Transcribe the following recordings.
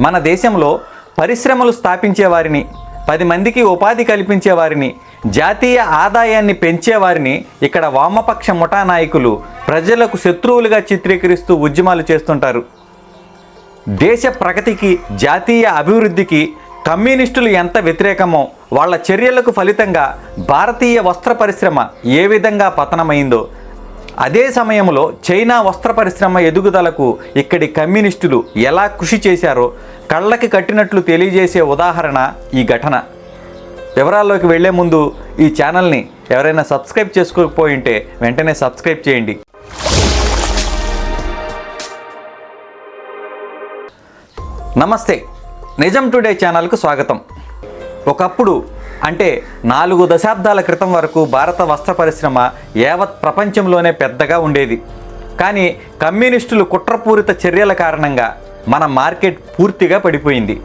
మన దేశంలో పరిశ్రమలు స్థాపించేవారిని పది మందికి ఉపాధి కల్పించేవారిని జాతీయ ఆదాయాన్ని పెంచేవారిని ఇక్కడ వామపక్ష ముఠా నాయకులు ప్రజలకు శత్రువులుగా చిత్రీకరిస్తూ ఉద్యమాలు చేస్తుంటారు. దేశ ప్రగతికి జాతీయ అభివృద్ధికి కమ్యూనిస్టులు ఎంత వ్యతిరేకమో వాళ్ళ చర్యలకు ఫలితంగా భారతీయ వస్త్ర పరిశ్రమ ఏ విధంగా పతనమైందో అదే సమయంలో చైనా వస్త్ర పరిశ్రమ ఎదుగుదలకు ఇక్కడి కమ్యూనిస్టులు ఎలా కృషి చేశారో కళ్ళకి కట్టినట్లు తెలియజేసే ఉదాహరణ ఈ ఘటన. వివరాల్లోకి వెళ్ళే ముందు ఈ ఛానల్ని ఎవరైనా సబ్స్క్రైబ్ చేసుకోకపోయి ఉంటే వెంటనే సబ్స్క్రైబ్ చేయండి. నమస్తే. నిజం టుడే ఛానల్కు స్వాగతం. ఒకప్పుడు అంటే నాలుగు దశాబ్దాల క్రితం వరకు భారత వస్త్ర పరిశ్రమ యావత్ ప్రపంచంలోనే పెద్దగా ఉండేది. కానీ కమ్యూనిస్టులు కుట్రపూరిత చర్యల కారణంగా మన మార్కెట్ పూర్తిగా పడిపోయింది.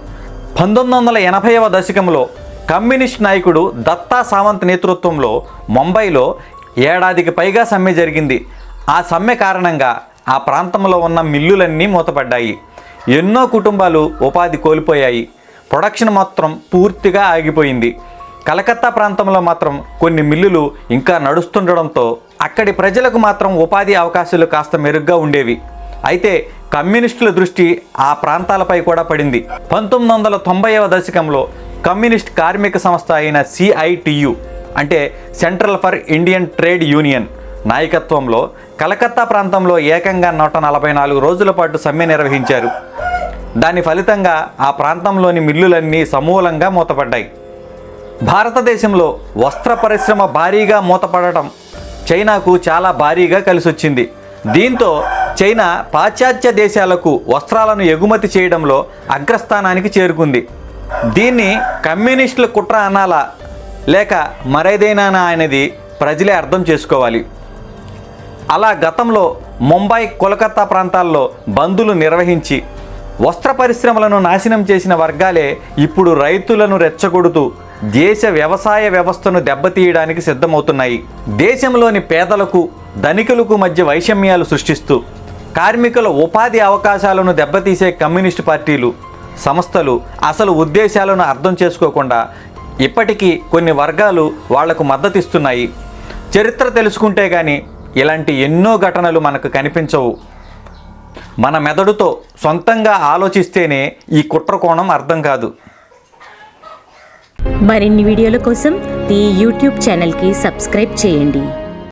పంతొమ్మిది వందల ఎనభైవ దశకంలో కమ్యూనిస్ట్ నాయకుడు దత్తా సావంత్ నేతృత్వంలో ముంబైలో ఏడాదికి పైగా సమ్మె జరిగింది. ఆ సమ్మె కారణంగా ఆ ప్రాంతంలో ఉన్న మిల్లులన్నీ మూతపడ్డాయి. ఎన్నో కుటుంబాలు ఉపాధి కోల్పోయాయి. ప్రొడక్షన్ మాత్రం పూర్తిగా ఆగిపోయింది. కలకత్తా ప్రాంతంలో మాత్రం కొన్ని మిల్లులు ఇంకా నడుస్తుండడంతో అక్కడి ప్రజలకు మాత్రం ఉపాధి అవకాశాలు కాస్త మెరుగ్గా ఉండేవి. అయితే కమ్యూనిస్టుల దృష్టి ఆ ప్రాంతాలపై కూడా పడింది. పంతొమ్మిది వందల తొంభైవ దశకంలో కమ్యూనిస్ట్ కార్మిక సంస్థ అయిన సిఐటియు అంటే central for Indian trade union నాయకత్వంలో కలకత్తా ప్రాంతంలో ఏకంగా నూట నలభై నాలుగు రోజుల పాటు సమ్మె నిర్వహించారు. దాని ఫలితంగా ఆ ప్రాంతంలోని మిల్లులన్నీ సమూలంగా మూతపడ్డాయి. భారతదేశంలో వస్త్ర పరిశ్రమ భారీగా మూతపడటం చైనాకు చాలా భారీగా కలిసొచ్చింది. దీంతో చైనా పాశ్చాత్య దేశాలకు వస్త్రాలను ఎగుమతి చేయడంలో అగ్రస్థానానికి చేరుకుంది. దీన్ని కమ్యూనిస్టుల కుట్ర అనాలా లేక మరేదైనా అనేది ప్రజలే అర్థం చేసుకోవాలి. అలా గతంలో ముంబై కోలకత్తా ప్రాంతాల్లో బందులు నిర్వహించి వస్త్ర పరిశ్రమలను నాశనం చేసిన వర్గాలే ఇప్పుడు రైతులను రెచ్చగొడుతూ దేశ వ్యవసాయ వ్యవస్థను దెబ్బతీయడానికి సిద్ధమవుతున్నాయి. దేశంలోని పేదలకు ధనికులకు మధ్య వైషమ్యాలు సృష్టిస్తూ కార్మికుల ఉపాధి అవకాశాలను దెబ్బతీసే కమ్యూనిస్టు పార్టీలు సంస్థలు అసలు ఉద్దేశాలను అర్థం చేసుకోకుండా ఇప్పటికీ కొన్ని వర్గాలు వాళ్ళకు మద్దతిస్తున్నాయి. చరిత్ర తెలుసుకుంటే కానీ ఇలాంటి ఎన్నో ఘటనలు మనకు కనిపించవు. మన మెదడుతో సొంతంగా ఆలోచిస్తేనే ఈ కుట్ర కోణం అర్థం కాదు. మరిన్ని వీడియోల కోసం ఈ యూట్యూబ్ ఛానల్కి సబ్స్క్రైబ్ చేయండి.